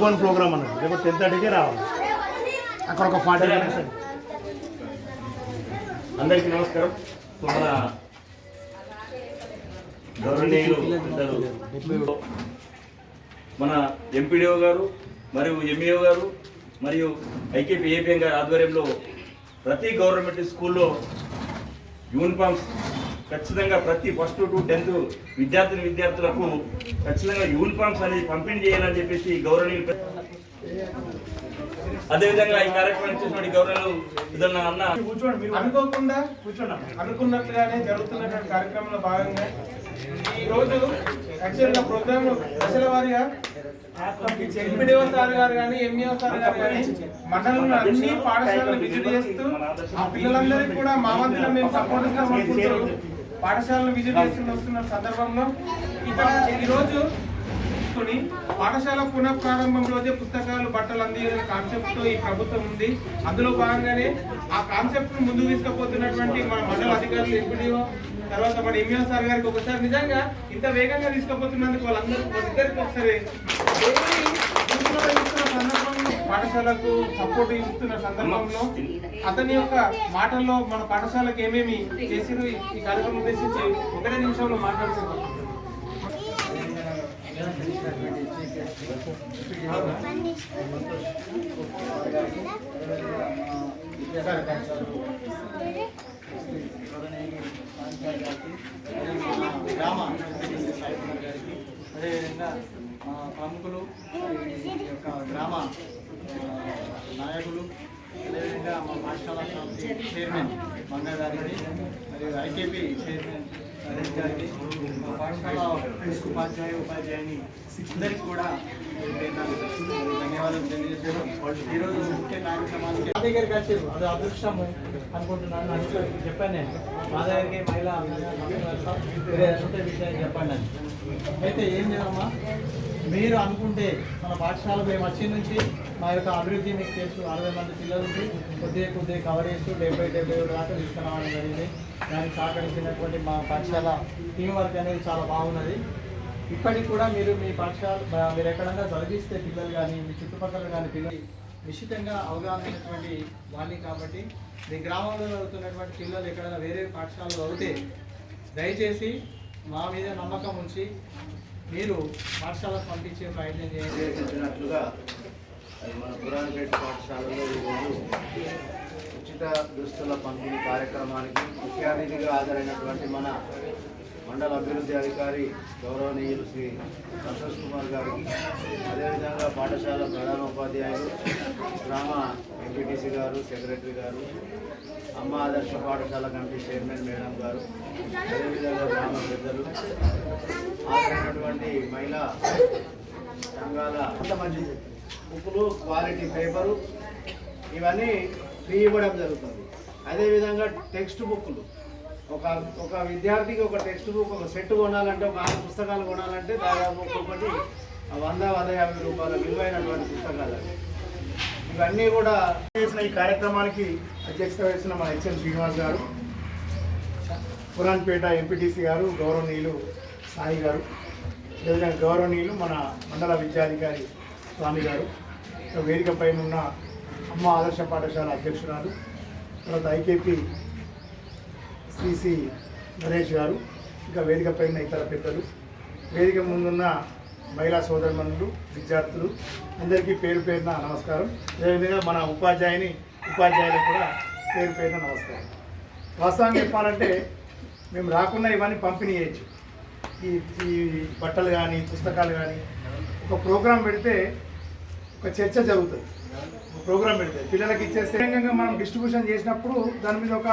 అనుకోని ప్రోగ్రామ్ అన్నది. రేపు టెన్ థర్టీకే రావాలి. అక్కడ ఒక ఫార్టీ అందరికీ నమస్కారం. మన గౌరవనీయులు మన ఎంపీడీఓ గారు మరియు ఎంఈఓ గారు మరియు ఐకేపీ ఏపీఎం గారి ఆధ్వర్యంలో ప్రతి గవర్నమెంట్ స్కూల్లో యూనిఫామ్స్ ఖచ్చితంగా ప్రతి ఫస్ట్ టు టెన్త్ విద్యార్థిని విద్యార్థులకు ఖచ్చితంగా యూనిఫామ్స్ అనేది పంపిణీ చేయాలని చెప్పేసి గౌరవనీయులు అదేవిధంగా ఈ కార్యక్రమం చేసినటువంటి గౌరవనీయులు ఇదన్న అన్న. కూర్చోండి మీరు అనుకోకుండా కూర్చోండి అనుకున్నట్లుగానే జరుగుతున్నటువంటి కార్యక్రమంలో భాగంగా ఈ రోజు యాక్చువల్గా ప్రోగ్రామ్ దశల వారిగా ఎంపీడీఓ సార్ గారు కానీ ఎంఈఓ సార్ గారు కానీ మండలంలో అన్ని పాఠశాలను విజిట్ చేస్తూ ఆ పిల్లలందరికీ కూడా మా వంతున మేము సపోర్ట్ ఇస్తాం పాఠశాలను విజిట్ చేస్తున్న వస్తున్న సందర్భంలో ఇక్కడ ఈ రోజు తీసుకొని పాఠశాల పునః ప్రారంభం రోజే పుస్తకాలు బట్టలు అందించిన కాన్సెప్ట్తో ఈ ప్రభుత్వం ఉంది. అందులో భాగంగానే ఆ కాన్సెప్ట్ను ముందుకు తీసుకుపోతున్నటువంటి మన మండల అధికారులు ఎంపీడీఓ తర్వాత మన ఎంఈఓ సార్ గారికి ఒకసారి నిజంగా ఇంత వేగంగా తీసుకుపోతున్నందుకు వాళ్ళందరూ వాళ్ళిద్దరికి ఒకసారి daily ఇంట్లో ఇస్తున్న సందర్భంలో పాఠశాలకు సపోర్ట్ ఇస్తున్న సందర్భంలో అతని యొక్క మాటల్లో మన పాఠశాలకు ఏమేమి చేసిరు ఈ కార్యక్రమం ఉద్దేశించి ఒకటే నిమిషంలో మాట్లాడుతున్నాం గ్రామ అదేవిధంగా మా ప్రముఖులు ఈ యొక్క గ్రామ మా పాఠశాల చైర్మన్ మంగ గారికి మరియు ఐకేపీ చైర్మన్ నరేష్ గారికి మా పాఠశాల ఉపాధ్యాయ ఉపాధ్యాయుని అందరికీ కూడా ధన్యవాదాలు తెలియజేశారు ఈరోజు ముఖ్య కార్యక్రమానికి మా దగ్గరికి వచ్చారు అది అదృష్టము అనుకుంటున్నాను. అనుకోని చెప్పాను. నేను మా దగ్గరికి మహిళా విషయాన్ని చెప్పండి అయితే ఏం లేదమ్మా మీరు అనుకుంటే మన పాఠశాల మేము వచ్చి నుంచి మా యొక్క అభివృద్ధి మీకు తెలుసు. అరవై మంది పిల్లలకి కొద్దిగా కొద్దిగా కవర్ చేస్తూ డెబ్బై డెబ్బై ఏడు దాకా తీసుకురావడం జరిగింది. దానికి సహకరించినటువంటి మా పాఠశాల టీం వర్క్ అనేది చాలా బాగున్నది. ఇప్పటికి కూడా మీరు మీ పాఠశాల మీరు ఎక్కడన్నా చదివిస్తే పిల్లలు కానీ మీ చుట్టుపక్కల కానీ పిల్లలు నిశ్చితంగా అవగాహన అయినటువంటి వాళ్ళని కాబట్టి మీ గ్రామంలో చదువుతున్నటువంటి పిల్లలు ఎక్కడైనా వేరే పాఠశాలలో చదివితే దయచేసి మా మీద నమ్మకం ఉంచి మీరు పాఠశాలకు పంపించే ప్రయత్నం చేసినట్లుగా అది మన పురాణపేట పాఠశాలలో ఈరోజు ఉచిత దుస్తుల పంపిణీ కార్యక్రమానికి ముఖ్య అతిథిగా హాజరైనటువంటి మన మండల అభివృద్ధి అధికారి గౌరవనీయులు శ్రీ సంతోష్ కుమార్ గారికి అదేవిధంగా పాఠశాల ప్రధానోపాధ్యాయులు గ్రామ ఎంపీటీసీ గారు సెక్రటరీ గారు అమ్మ ఆదర్శ పాఠశాల కమిటీ చైర్మన్ మేడం గారు అదేవిధంగా గ్రామ పెద్దలు హాజరైనటువంటి మహిళా సంఘాల అంత మంచి బుక్కులు క్వాలిటీ పేపరు ఇవన్నీ ఫ్రీ ఇవ్వడం జరుగుతుంది. అదేవిధంగా టెక్స్ట్ బుక్లు ఒక ఒక విద్యార్థికి ఒక టెక్స్ట్ బుక్ ఒక సెట్ కొనాలంటే ఒక ఆరు పుస్తకాలు కొనాలంటే దాదాపు ఒక్కొక్కటి వంద వంద యాభై రూపాయల విలువైనటువంటి పుస్తకాలు అవి. ఇవన్నీ కూడా చేసిన ఈ కార్యక్రమానికి అధ్యక్షత వహిస్తున్న మన హెచ్ఎం శ్రీనివాస్ గారు పురాన్పేట ఎంపీటీసీ గారు గౌరవనీయులు సాయి గారు అదేవిధంగా గౌరవనీయులు మన మండల విద్యాధికారి స్వామి గారు ఇంకా వేదిక పైన ఉన్న అమ్మ ఆదర్శ పాఠశాల అధ్యక్షురాలు తర్వాత ఐకేపీ శ్రీశ్రీ నరేష్ గారు ఇంకా వేదిక పైన ఇతర పెద్దలు వేదిక ముందున్న మహిళా సోదరుమణులు విద్యార్థులు అందరికీ పేరు పేరున నమస్కారం. అదేవిధంగా మన ఉపాధ్యాయుని ఉపాధ్యాయులకు కూడా పేరు పేరున నమస్కారం. వాస్తవం చెప్పాలంటే మేము రాకుండా ఇవన్నీ పంపిణీ చేయొచ్చు. ఈ ఈ బట్టలు కానీ పుస్తకాలు కానీ ఒక ప్రోగ్రాం పెడితే ఒక చర్చ జరుగుతుంది. ఒక ప్రోగ్రాం పెడితే పిల్లలకి ఇచ్చేస్తే మనం డిస్ట్రిబ్యూషన్ చేసినప్పుడు దాని మీద ఒక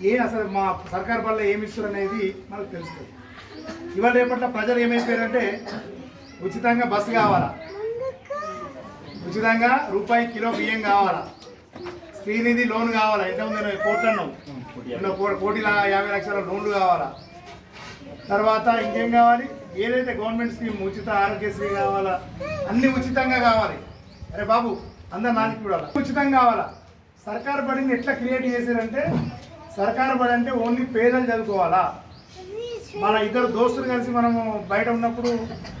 ఏ అసలు మా సర్కార్ వల్ల ఏమి ఇస్తారు అనేది మనకు తెలుస్తుంది. ఇవాళ రేపట్ల ప్రజలు ఏమైపోయారంటే ఉచితంగా బస్సు కావాలా? ఉచితంగా రూపాయి కిలో బియ్యం కావాలా? శ్రీనిధి లోన్ కావాలా? ఎంత ఉంది కోట్లు అన్నావు కో- కోటి యాభై లక్షల లోన్లు కావాలా? తర్వాత ఇంకేం కావాలి? ఏదైతే గవర్నమెంట్ స్కీమ్ ఉచిత ఆరోగ్యశ్రీ కావాలా? అన్ని ఉచితంగా కావాలి. అరే బాబు అందరు నానికి కూడా ఉచితంగా కావాలా? సర్కారు బడిని ఎట్లా క్రియేట్ చేశారంటే సర్కారు బడి అంటే ఓన్లీ పేదలు చదువుకోవాలా? మన ఇద్దరు దోస్తులు కలిసి మనము బయట ఉన్నప్పుడు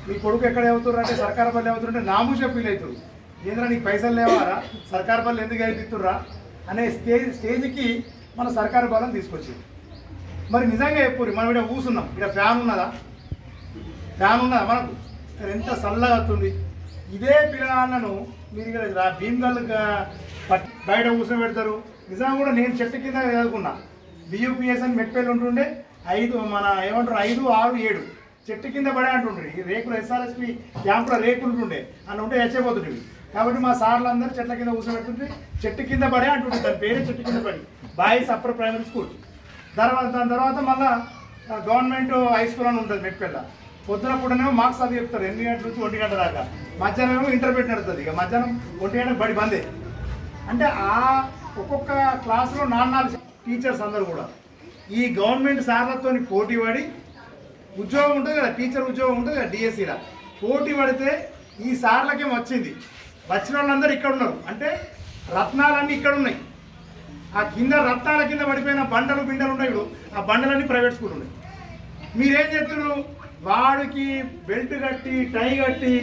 మీ కొడుకు ఎక్కడ చదువుతున్నారు అంటే సర్కార్ పల్లి చదువుతుంటే నామూష ఫీల్ అవుతుంది. ఏంద్రా నీకు పైసలు లేవారా? సర్కార్ బళ్ళు ఎందుకు చదివిస్తుర్రా అనే స్టేజ్ స్టేజ్కి మన సర్కారు బలం తీసుకొచ్చింది. మరి నిజంగా చెప్పుర్రి మనం ఇక్కడ కూసున్నాం ఇక్కడ ఫ్యాన్ ఉన్నదా? ఫ్యాన్ ఉన్నదా మనకు? ఇక్కడ ఎంత చల్లగా వస్తుంది. ఇదే పిల్లలను మీరు ఇక్కడ భీమ్గల్ బయట పట్- బయట కూర్చోబెడతారు. నిజాం కూడా నేను చెట్టు కింద చదువుకున్నా బియూపీఎస్ అని మెట్పల్లి ఉంటుండే ఐదు మన ఏమంటారు ఐదు ఆరు ఏడు. చెట్టు కింద పడే అంటుండ్రి. ఈ రేకులు ఎస్ఆర్ఎస్పి క్యాంపులో రేకులు ఉంటుండే. అని ఉంటే హెచ్చపోతుండేవి కాబట్టి మా సార్లు అందరూ చెట్ల కింద కూర్చోబెట్టుంటే చెట్టు కింద పడే అంటుండే దాని పేరే చెట్టు కింద పడి. Boys upper primary school. తర్వాత దాని తర్వాత మళ్ళీ గవర్నమెంట్ హై స్కూల్ అని ఉంటుంది మెట్పల్లి పొద్దున పూటనేమో మార్క్స్ అది చెప్తారు. ఎన్ని గంటల నుంచి ఒంటి గంట దాకా. మధ్యాహ్నం ఏమో ఇంటర్మీడియట్ నడుతుంది. ఇక మధ్యాహ్నం ఒంటి గంట బడి బందే. అంటే ఆ ఒక్కొక్క క్లాసులో నాలుగు టీచర్స్ అందరూ కూడా. ఈ గవర్నమెంట్ సార్లతో పోటీ పడి ఉద్యోగం ఉంటుంది కదా టీచర్ ఉద్యోగం ఉంటుంది కదా డిఎస్సిలో పోటీ పడితే ఈ సార్లకేం వచ్చింది? వచ్చిన వాళ్ళందరూ ఇక్కడ ఉన్నారు. అంటే రత్నాలన్నీ ఇక్కడ ఉన్నాయి. ఆ కింద రత్నాల కింద పడిపోయిన బండలు బిండలు ఉన్నాయి ఆ బండలన్నీ ప్రైవేట్ స్కూల్ ఉన్నాయి. మీరేం చేస్తున్నారు? వాడికి బెల్ట్ కట్టి టై కట్టి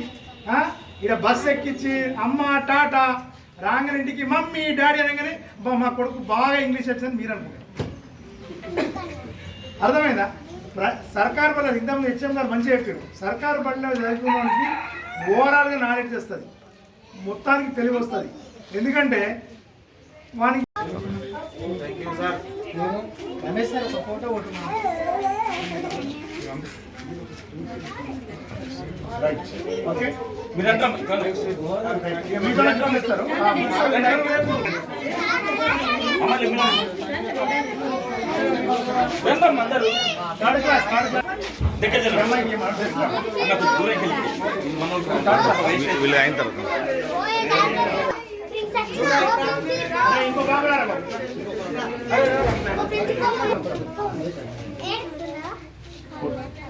ఇక బస్ ఎక్కించి అమ్మ టాటా రాగానే ఇంటికి మమ్మీ డాడీ అనగానే "అబ్బా, మా కొడుకు బాగా ఇంగ్లీష్ వచ్చిందని మీరు అనుకుంటారు. అర్థమైందా? ప్ర- సర్కార్ బల్ల ఇంతకుముందు హెచ్ఎం గారు మంచిగా చెప్పారు. సర్కార్ బడిలో చదువుకున్న వాడికి ఓవరాల్గా నాలెడ్జ్ వస్తుంది. మొత్తానికి తెలివి వస్తుంది. ఎందుకంటే వానికి రమేష్ సార్ ఒక ఫోటో కొట్టున్నాను ఓకే మీరంతా మీతో లెక్కలు ఇస్తారు వెళ్దాం అందరూ థర్డ్ క్లాస్ థర్డ్ క్లాస్ దగ్గర జరగండి. అమ్మాయికి వీళ్ళు అయిన తర్వాత ఇంకో బాబు రారా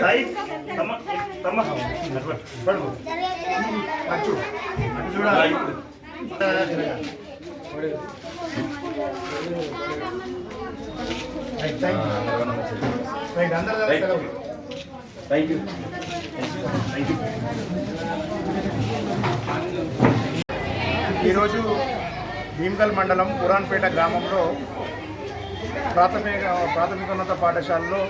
సాయి తమ్మ తమ్మ పడుకో. అటు అటు చూడాలి. You. Thank you thank you ఈరోజు భీమ్గల్ మండలం పురాన్పేట గ్రామంలో ప్రాథమిక ప్రాథమికోన్నత పాఠశాలలో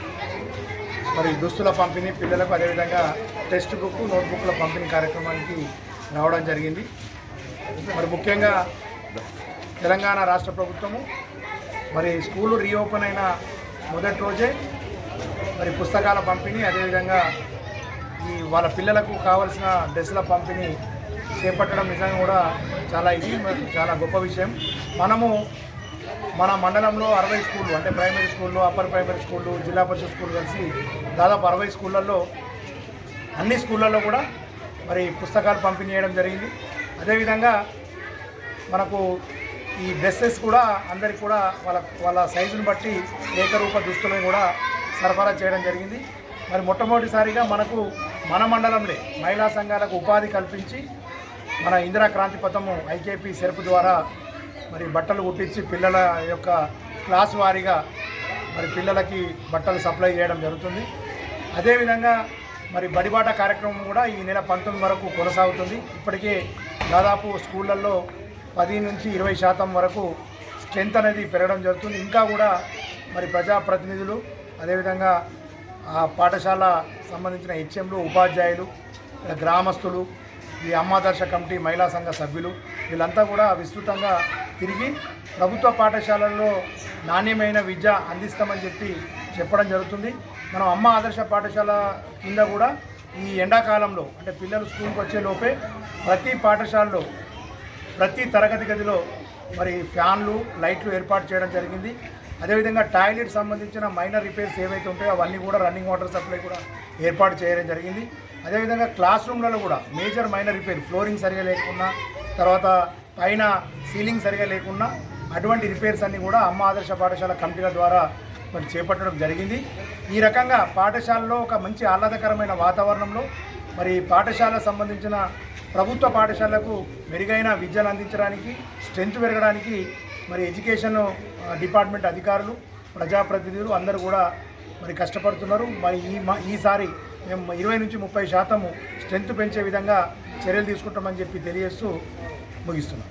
మరి దుస్తుల పంపిణీ పిల్లలకు అదేవిధంగా టెక్స్ట్ బుక్ నోట్బుక్ల పంపిణీ కార్యక్రమానికి రావడం జరిగింది. మరి ముఖ్యంగా తెలంగాణ రాష్ట్ర ప్రభుత్వము మరి స్కూలు రీఓపెన్ అయిన మొదటి రోజే మరి పుస్తకాల పంపిణీ అదేవిధంగా ఈ వాళ్ళ పిల్లలకు కావలసిన డ్రెస్సుల పంపిణీ చేపట్టడం నిజంగా కూడా చాలా ఇది మరి చాలా గొప్ప విషయం. మనము మన మండలంలో అరవై స్కూళ్ళు అంటే ప్రైమరీ స్కూళ్ళు అప్పర్ ప్రైమరీ స్కూళ్ళు జిల్లా పరిషత్ స్కూల్ కలిసి దాదాపు అరవై స్కూళ్ళల్లో అన్ని స్కూళ్ళల్లో కూడా మరి పుస్తకాలు పంపిణీ చేయడం జరిగింది. అదేవిధంగా మనకు ఈ డ్రెస్సెస్ కూడా అందరికి కూడా వాళ్ళ వాళ్ళ సైజుని బట్టి ఏకరూప దుస్తులను కూడా సరఫరా చేయడం జరిగింది. మరి మొట్టమొదటిసారిగా మనకు మన మండలంలో మహిళా సంఘాలకు ఉపాధి కల్పించి మన ఇందిరా క్రాంతి పథము ఐకేపీ సెరుపు ద్వారా మరి బట్టలు కుట్టించి పిల్లల యొక్క క్లాస్ వారీగా మరి పిల్లలకి బట్టలు సప్లై చేయడం జరుగుతుంది. అదేవిధంగా మరి బడిబాట కార్యక్రమం కూడా ఈ నెల పంతొమ్మిది వరకు కొనసాగుతుంది. ఇప్పటికే దాదాపు స్కూళ్ళల్లో పది నుంచి ఇరవై శాతం వరకు స్ట్రెంత్ అనేది పెరగడం జరుగుతుంది. ఇంకా కూడా మరి ప్రజాప్రతినిధులు అదేవిధంగా ఆ పాఠశాల సంబంధించిన హెచ్ఎంలు ఉపాధ్యాయులు గ్రామస్తులు ఈ అమ్మాదర్శ కమిటీ మహిళా సంఘ సభ్యులు వీళ్ళంతా కూడా విస్తృతంగా తిరిగి ప్రభుత్వ పాఠశాలల్లో నాణ్యమైన విద్య అందిస్తామని చెప్పి చెప్పడం జరుగుతుంది. మనం అమ్మ ఆదర్శ పాఠశాల కింద కూడా ఈ ఎండాకాలంలో అంటే పిల్లలు స్కూల్కి వచ్చే లోపే ప్రతి పాఠశాలలో ప్రతి తరగతి గదిలో మరి ఫ్యాన్లు లైట్లు ఏర్పాటు చేయడం జరిగింది. అదేవిధంగా టాయిలెట్ సంబంధించిన మైనర్ రిపేర్స్ ఏవైతే ఉంటాయో అవన్నీ కూడా రన్నింగ్ వాటర్ సప్లై కూడా ఏర్పాటు చేయడం జరిగింది. అదేవిధంగా క్లాస్ రూమ్లలో కూడా మేజర్ మైనర్ రిపేర్ ఫ్లోరింగ్ సరిగా లేకున్నా తర్వాత పైన సీలింగ్ సరిగా లేకున్నా అటువంటి రిపేర్స్ అన్నీ కూడా అమ్మ ఆదర్శ పాఠశాల కమిటీల ద్వారా మరి చేపట్టడం జరిగింది. ఈ రకంగా పాఠశాలలో ఒక మంచి ఆహ్లాదకరమైన వాతావరణంలో మరి పాఠశాల సంబంధించిన ప్రభుత్వ పాఠశాలకు మెరుగైన విద్యను అందించడానికి స్ట్రెంత్ పెరగడానికి మరి ఎడ్యుకేషన్ డిపార్ట్మెంట్ అధికారులు ప్రజాప్రతినిధులు అందరూ కూడా మరి కష్టపడుతున్నారు. మరి ఈ మా ఈసారి మేము ఇరవై నుంచి ముప్పై శాతము స్ట్రెంత్ పెంచే విధంగా చర్యలు తీసుకుంటామని చెప్పి తెలియజేస్తూ ముగిస్తున్నాం.